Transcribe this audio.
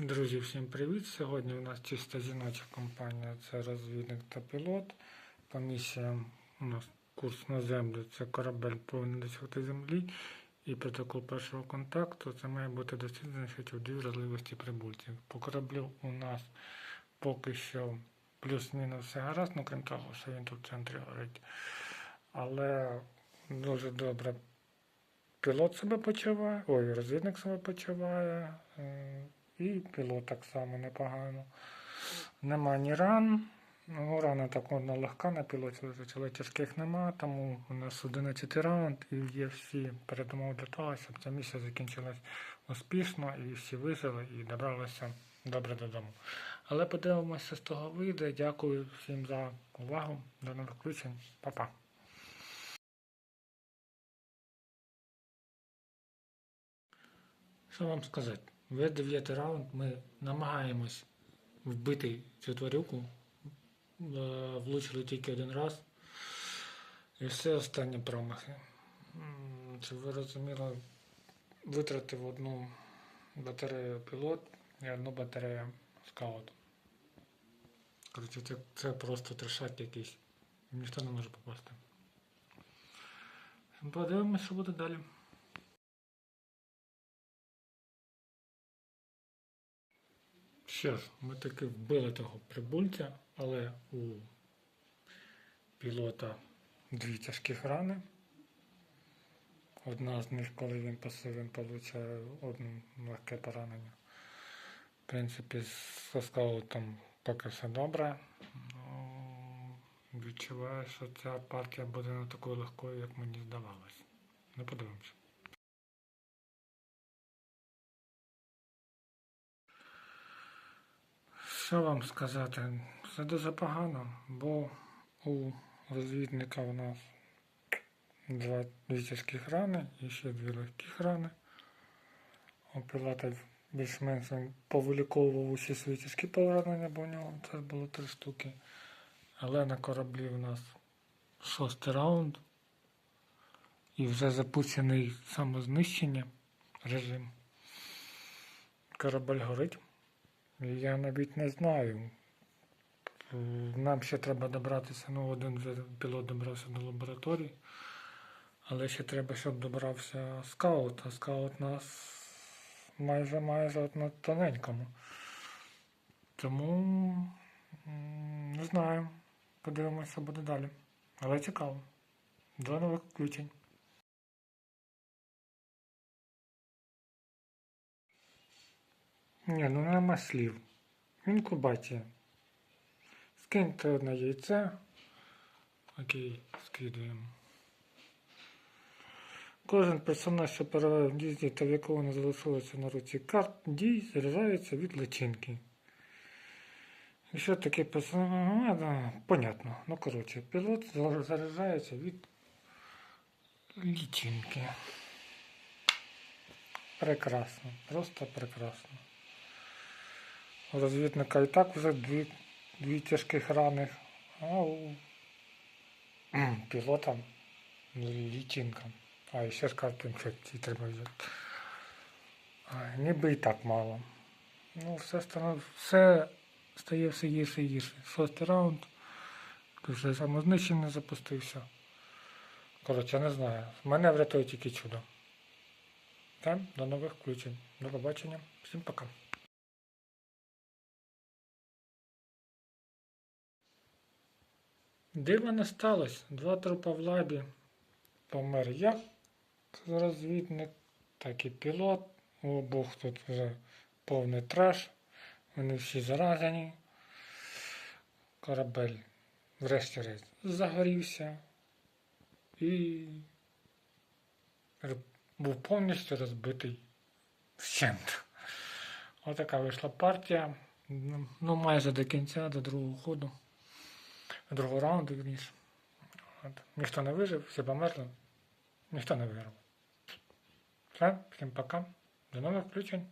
Друзі, всім привіт! Сьогодні у нас чисто жіноча компанія, це розвідник та пілот. По місіям у нас курс на землю, це корабель повинен досягти землі. І протокол першого контакту це має бути досліджено щодо дві вразливості прибульців. По кораблю у нас поки що плюс-мінус все гаразд, ну крім того, що він тут в центрі горить. Але дуже добре пілот себе почуває, ой, розвідник себе почуває. І пілот так само непогано. Нема ні ран. Ну, рана так одна легка на пілоті лежить, але тяжких нема, тому у нас 11 раунд і є всі передумови для того, щоб ця місія закінчилась успішно і всі вижили і добралися добре додому. Але подивимося, з того вийде. Дякую всім за увагу. До нових включень. Па-па. Що вам сказати? Весь дев'ятий раунд ми намагаємось вбити цю тварюку. Е, Влучили тільки один раз. І все останні промахи. Щоб ви розуміли, витратив одну батарею пілот і одну батарею скаут. Коротше, це, це просто трешак якийсь. Ніхто не може попасти. Подивимось, що буде далі. Що ж, ми таки вбили того прибульця, але у пілота дві тяжких рани. Одна з них, коли він пасив, він отримує одне легке поранення. В принципі, з скаутом поки все добре. Ну, відчуваю, що ця партія буде не такою легкою, як мені здавалось. Ну, подивимося. Що вам сказати? Все дуже погано, бо у розвідника у нас два тяжких рани і ще дві легких рани. У пілота більш-менш повиліковував усі свої тяжкі поранення, бо у нього це було три штуки. Але на кораблі у нас шостий раунд. І вже запущений самознищення режим. Корабель горить. Я навіть не знаю. Нам ще треба добратися, ну один пілот добрався до лабораторії, але ще треба, щоб добрався скаут, а скаут нас майже майже на тоненькому. Тому не знаю. Подивимося, що буде далі. Але цікаво. До нових включень. Ні, ну нема слів. Інкубація. Скиньте одне яйце. Окей, скидуємо. Кожен персонаж, що перебуває в дійсні та в якого не залишилося на руці карт, дій заряджається від личинки. І що таке персонаж? Ну, понятно. Ну, коротше, пілот заряджається від лічинки. Прекрасно, просто прекрасно. У розвідника і так вже дві, дві тяжких рани, а у пілота лічинка. А, і ще ж карту інфекції треба взяти. А, ніби і так мало. Ну, все, станов... все стає все гірше і гірше. Шостий раунд. Вже самознищення запустився. Коротше, не знаю. Мене врятує тільки чудо. Так, до нових включень. До побачення. Всім пока. Диво не сталося. Два трупа в лабі. Помер як розвідник, так і пілот. Обох тут вже повний треш. Вони всі заражені. Корабель, врешті-решт, загорівся і був повністю розбитий вщент. Отака вийшла партія. Ну, майже до кінця, до другого ходу другого раунду, вірніше. Ніхто не вижив, всі померли, ніхто не виграв. Все, всім пока. До нових включень.